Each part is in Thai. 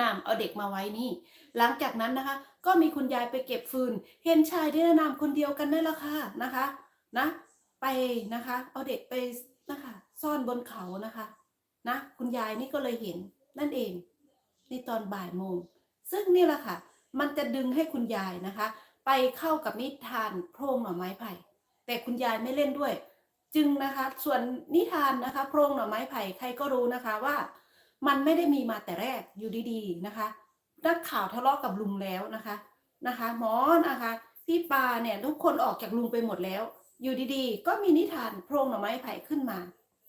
นามเอาเด็กมาไว้นี่ หลังจากนั้นนะคะ ก็มีคุณยายไปเก็บฟืน เห็นชายที่นามคนเดียวกันนั่นแหละค่ะนะคะนะไปนะคะ เอาเด็กไปนะคะซ่อนบนเขานะคะนะคุณยายนี่ก็เลยเห็นนั่นเองในตอนบ่ายโมง ซึ่งนี่แหละค่ะ มันจะดึงให้คุณยายนะคะ ไปเข้ากับนิทานโพรงหน่อไม้ไผ่ แต่คุณยายไม่เล่นด้วย จึงนะคะ ส่วนนิทานนะคะ โพรงหน่อไม้ไผ่ใครก็รู้นะคะว่า มันไม่ได้มีมาแต่แรกอยู่ดีๆนะคะ นักข่าวทะเลาะกับลุงแล้วนะคะนะคะ หมอนะคะพี่ปาเนี่ยทุกคนออกจากลุงไปหมดแล้ว อยู่ดีๆ ก็มีนิทานโพรงหน่อไม้ไผ่ขึ้นมา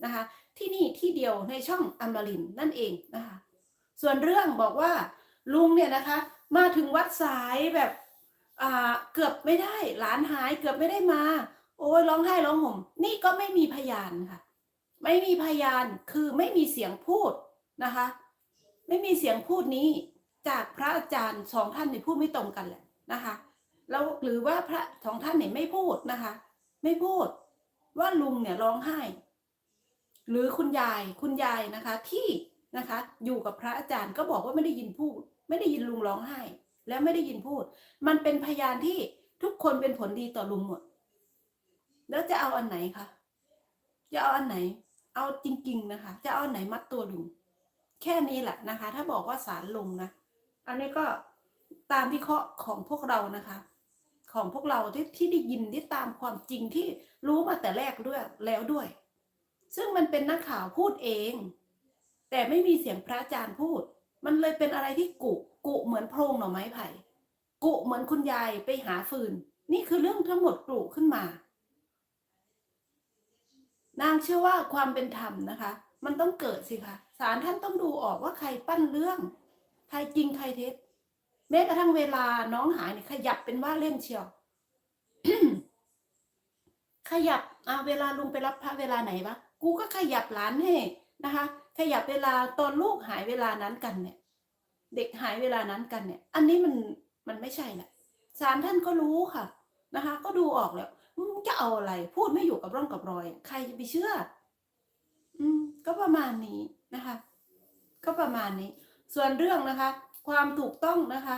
นะคะ ที่นี่ที่เดียวในช่องอมรินนั่นเองนะคะ ส่วนเรื่องบอกว่าลุงเนี่ยนะคะ มาถึงวัดสายแบบอ่าเกือบไม่ได้หลานหายเกือบไม่ได้มา โอ้ยร้องไห้ร้องห่ม นี่ก็ไม่มีพยานค่ะ ไม่มีพยานคือไม่มีเสียงพูด นะคะ ไม่มีเสียงพูดนี้จากพระอาจารย์สองท่านเนี่ยพูดไม่ตรงกันแหละนะคะแล้วหรือว่าพระสองท่านเนี่ยไม่พูดนะคะ ไม่พูดว่าลุงเนี่ยร้องไห้ หรือคุณยายคุณยายนะคะ ที่นะคะ อยู่กับพระอาจารย์ก็บอกว่าไม่ได้ยินพูด ไม่ได้ยินลุงร้องไห้ แล้วไม่ได้ยินพูด มันเป็นพยานที่ทุกคนเป็นผลดีต่อลุงหมด แล้วจะเอาอันไหนคะจะเอาอันไหน เอาจริง ๆ นะคะ จะเอาอันไหนมัดตัวลุง แค่นี้แหละนะคะ ถ้าบอกว่าสารลงนะ อันนี้ก็ตามวิเคราะห์ของพวกเรานะคะ ของพวกเราที่ที่ได้ยินที่ตามความจริงที่รู้มาแต่แรกด้วยแล้วด้วย ซึ่งมันเป็นนักข่าวพูดเอง แต่ไม่มีเสียงพระอาจารย์พูด มันเลยเป็นอะไรที่กุกุเหมือนโพรงหน่อไม้ไผ่กุเหมือนคุณยายไปหาฟืน นี่คือเรื่องทั้งหมดกลุขึ้นมา นางเชื่อว่าความเป็นธรรมนะคะ มันต้องเกิดสิคะศาลท่านต้องดูออกว่าใครปั้นเรื่อง ใครจริงใครเท็จแม้กระทั่งเวลาน้องหายเนี่ยขยับเป็นว่าเล่นเชียว ขยับอ่าเวลาลุงไปรับพระเวลาไหนวะกูก็ขยับหลานให้นะคะ ขยับเวลาตอนลูกหายเวลานั้นกันเนี่ย เด็กหายเวลานั้นกันเนี่ย อันนี้มันมันไม่ใช่แหละศาลท่านก็รู้ค่ะนะคะ ก็ดูออกแล้วจะเอาอะไร พูดไม่อยู่กับร่องกับรอย ใครจะไปเชื่อ อืม ก็ประมาณนี้นะคะ ก็ประมาณนี้ ส่วนเรื่องนะคะ ความถูกต้องนะคะ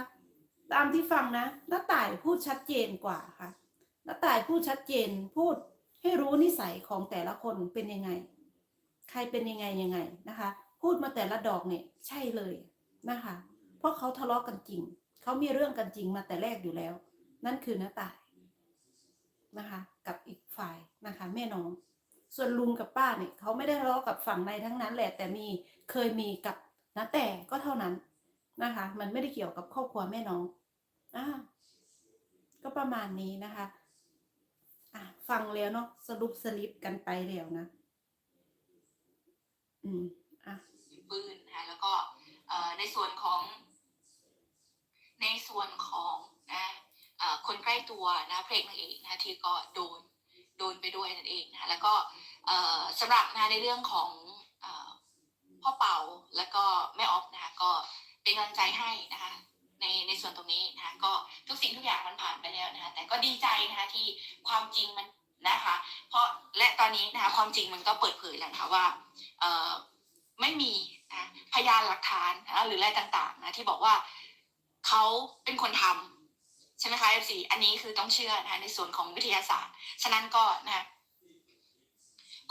ตามที่ฟังนะน้าต่ายพูดชัดเจนกว่าค่ะน้าต่ายพูดชัดเจนพูดให้รู้นิสัยของแต่ละคนเป็นยังไง ใครเป็นยังไงยังไงนะคะ พูดมาแต่ละดอกเนี่ย ใช่เลยนะคะ เพราะเขาทะเลาะกันจริง เขามีเรื่องกันจริงมาแต่แรกอยู่แล้ว นั่นคือน้าต่ายนะคะ กับอีกฝ่ายนะคะ แม่น้อง ส่วนลุงกับป้าเนี่ยเขาไม่ได้ทะเลาะกับฝั่งในทั้งนั้นแหละแต่มีเคยมีกับน้าแต่ก็เท่านั้นนะคะ มันไม่ได้เกี่ยวกับครอบครัวแม่น้องอ่าก็ประมาณนี้นะคะอะฟังแล้วเนาะสรุปสลิปกันไปแล้วนะ อืมอะปืนนะคะแล้วก็เอ่อในส่วนของ ในส่วนของนะเอ่อคนใกล้ตัวนะเพลงนางเอกนะที่ก็โดน โดนไปด้วยนั่นเองนะคะแล้วก็สำหรับนในเรื่องของอพ่อเป่าแล้วก็แม่ออฟนะคะก็เป็นกำลังใจให้นะคะในในส่วนตรงนี้นะคะก็ทุกสิ่งทุกอย่างมันผ่านไปแล้วนะคะแต่ก็ดีใจนะคะที่ความจริงมันนะคะ เพราะและตอนนี้นะคะความจริงมันก็เปิดเผยแล้วนะคะว่าไม่มีนะพยานหลักฐานนะหรืออะไรต่างๆนะที่บอกว่าเขาเป็นคนทำ ใช่ไหมคะ FC อันนี้คือต้องเชื่อนะในส่วนของวิทยาศาสตร์ ฉะนั้นก็นะ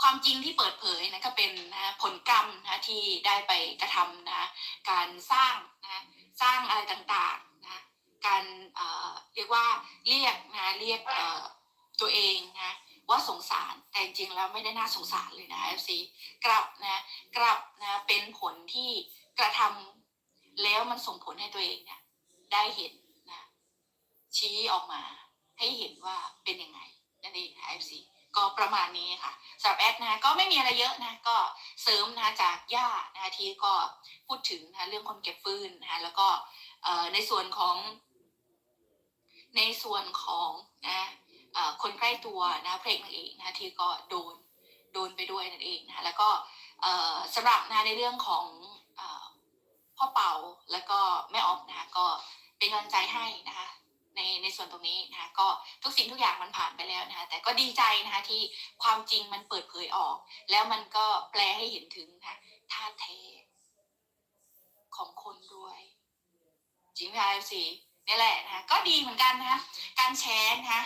ความจริงที่เปิดเผยนะก็เป็นนะผลกรรมนะที่ได้ไปกระทำนะการสร้างนะสร้างอะไรต่างๆนะการเออเรียกว่าเรียกนะเรียกตัวเองนะว่าสงสารแต่จริงๆแล้วไม่ได้น่าสงสารเลยนะ FC กลับนะกลับนะเป็นผลที่กระทำแล้วมันส่งผลให้ตัวเองเนี่ยได้เห็น ชี้ออกมาให้เห็นว่าเป็นยังไงนั่นเองนะ FC ก็ประมาณนี้ค่ะสำหรับแอดนะก็ไม่มีอะไรเยอะนะก็เสริมนะจากย่านะที่ก็พูดถึงนะเรื่องคนเก็บฟืนนะแล้วก็ในส่วนของ ในส่วนของนะคนใกล้ตัวนะเพลงนางเอกนะที่ก็โดนโดนไปด้วยนั่นเองนะแล้วก็สำหรับนะในเรื่องของอพ่อเป่าแล้วก็แม่ออฟนะคะก็เป็นกำลังใจให้นะคะ ในในส่วนตรงนี้นะคะก็ทุกสิ่งทุกอย่างมันผ่านไปแล้วนะคะแต่ก็ดีใจนะคะที่ความจริงมันเปิดเผยออก แล้วมันก็แปลให้เห็นถึงนะท่าเทของคนด้วยจริงไหมคะสีนี่แหละนะคะก็ดีเหมือนกันนะคะการแชร์นะคะ